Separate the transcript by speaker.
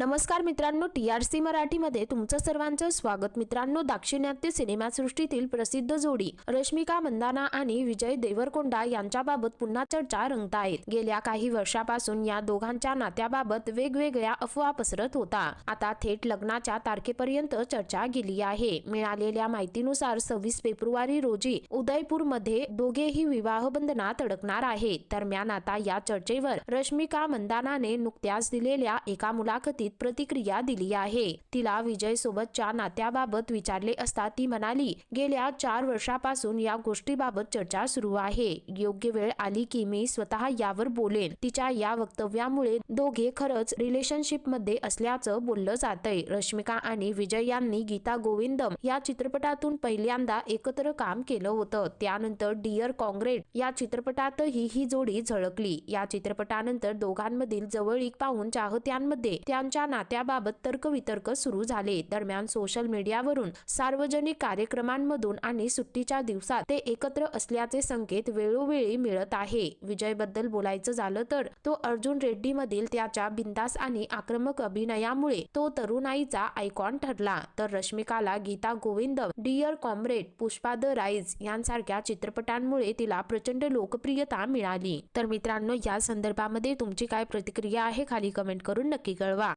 Speaker 1: नमस्कार मित्रांनो T R C मराठीमध्ये तुमचं सर्वांचं स्वागत. मित्रांनो दाक्षिणात्य सिनेमासृष्टीतील प्रसिद्ध जोडी रश्मिका मंदाना आणि विजय देवरकोंडा यांच्याबाबत पुन्हा चर्चा रंगत आहेत गेल्या काही वर्षापासून या दोघांच्या नात्याबाबत वेगवेगळ्या अफवा पसरत होता. आता थेट लग्नाच्या तारखेपर्यंत चर्चा गेली आहे. मिळालेल्या माहितीनुसार सव्वीस फेब्रुवारी रोजी उदयपूरमध्ये दोघेही विवाह बंधनात अडकणार आहेत. दरम्यान आता या चर्चेवर रश्मिका मंदानाने नुकत्याच दिलेल्या एका मुलाखतीत प्रतिक्रिया दिली आहे. तिला विजय सोबतच्या नात्याबाबत विचारले असता ती म्हणाली गेल्या चार वर्षापासून या गोष्टीबाबत चर्चा सुरू आहे. योग्य वेळ आली की मी स्वतः यावर बोलेन. तिच्या या वक्तव्यामुळे दोघे खरंच रिलेशनशिपमध्ये असल्याचं बोललं जातंय. रश्मिका आणि विजय यांनी गीता गोविंदम या चित्रपटातून पहिल्यांदा एकत्र काम केलं होतं. त्यानंतर डिअर काँग्रेड या चित्रपटातही ही जोडी झळकली. या चित्रपटानंतर दोघांमधील जवळीक पाहून चाहत्यांमध्ये त्यांच्या नात्याबाबत तर्कवितर्क सुरू झाले. दरम्यान सोशल मीडियावरून सार्वजनिक कार्यक्रमांमधून आणि सुट्टीच्या दिवसात ते एकत्र असल्याचे संकेत वेळोवेळी मिळत आहे. विजयबद्दल बोलायचं झालं तर तो अर्जुन रेड्डी मधील त्याच्या बिंदास आणि आक्रमक अभिनयामुळे तो तरुणाईचा आयकॉन ठरला. तर रश्मिकाला Geeta Govind dear comrade Pushpa the rise यांसारख्या चित्रपटांमुळे तिला प्रचंड लोकप्रियता मिळाली. तर मित्रांनो या संदर्भामध्ये तुमची काय प्रतिक्रिया आहे? खाली कमेंट करून नक्की कळवा.